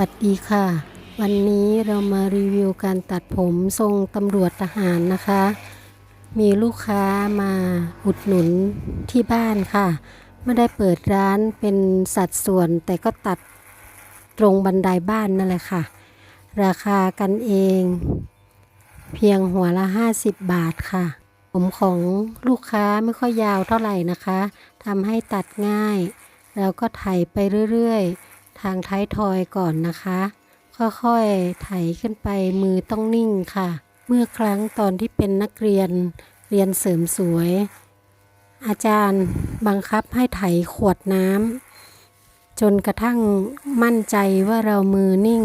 สวัสดีค่ะ วันนี้เรามารีวิวการตัดผมทรงตำรวจทหารนะคะ มีลูกค้ามาอุดหนุนที่บ้านค่ะ ไม่ได้เปิดร้านเป็นสัดส่วนแต่ก็ตัดตรงบันไดบ้านนั่นแหละค่ะ ราคากันเอง เพียงหัวละ 50 บาทค่ะ ผมของลูกค้าไม่ค่อยยาวเท่าไหร่นะคะทำให้ตัดง่าย แล้วก็ไถไปเรื่อยๆ ทางท้ายทอยก่อนนะคะ ค่อยๆไถขึ้นไปมือต้องนิ่งค่ะ เมื่อครั้งตอนที่เป็นนักเรียนเรียนเสริมสวย อาจารย์บังคับให้ไถขวดน้ำจนกระทั่งมั่นใจว่าเรามือนิ่ง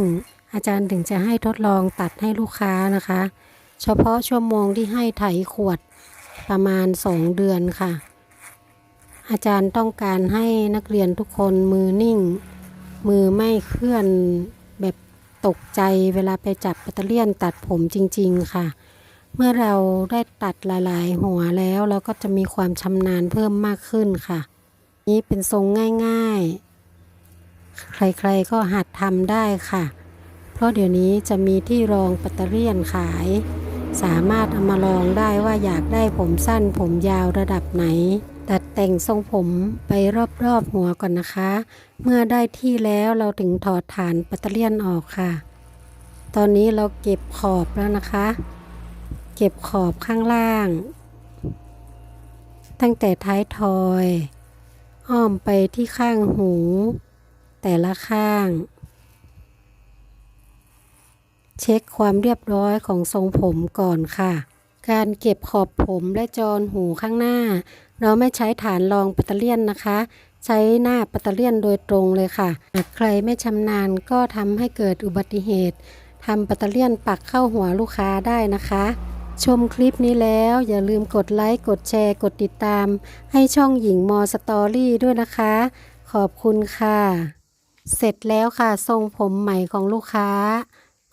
อาจารย์ถึงจะให้ทดลองตัดให้ลูกค้านะคะ เฉพาะชั่วโมงที่ให้ไถขวดประมาณ 2 เดือนค่ะ อาจารย์ต้องการให้นักเรียนทุกคนมือนิ่ง มือไม่เคลื่อนแบบตกใจเวลาไปจับปัตเตอร์เลียนตัดผมจริง ๆ ค่ะ เมื่อเราได้ตัดหลาย ๆ หัวแล้วเราก็จะมีความชำนาญเพิ่มมากขึ้นค่ะ นี่เป็นทรงง่าย ๆ ใครๆก็หัดทำได้ค่ะ เพราะเดี๋ยวนี้จะมีที่รองปัตเตอร์เลียนขาย สามารถเอามาลองได้ว่าอยากได้ผมสั้นผมยาวระดับไหน ตัดแต่งทรงผมไปรอบๆหัวก่อนนะคะ เมื่อได้ที่แล้วเราถึงถอดฐานปัตเตเลียนออกค่ะ ตอนนี้เราเก็บขอบแล้วนะคะ เก็บขอบข้างล่าง ตั้งแต่ท้ายทอย อ้อมไปที่ข้างหู แต่ละข้าง เช็คความเรียบร้อยของทรงผมก่อนค่ะการเก็บขอบผมและจอนหูข้างหน้า เราไม่ใช้ฐานรองปัตเตอร์เลียนนะคะ ใช้หน้าปัตเตอร์เลียนโดยตรงเลยค่ะ หากใครไม่ชำนาญก็ทำให้เกิดอุบัติเหตุทำปัตเตอร์เลียนปักเข้าหัวลูกค้าได้นะคะชมคลิปนี้แล้วอย่าลืมกดไลค์ กดแชร์ กดติดตาม ให้ช่องหญิงมอสตอรี่ด้วยนะคะ ขอบคุณค่ะ เสร็จแล้วค่ะ ทรงผมใหม่ของลูกค้า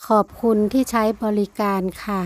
ขอบคุณที่ใช้บริการค่ะ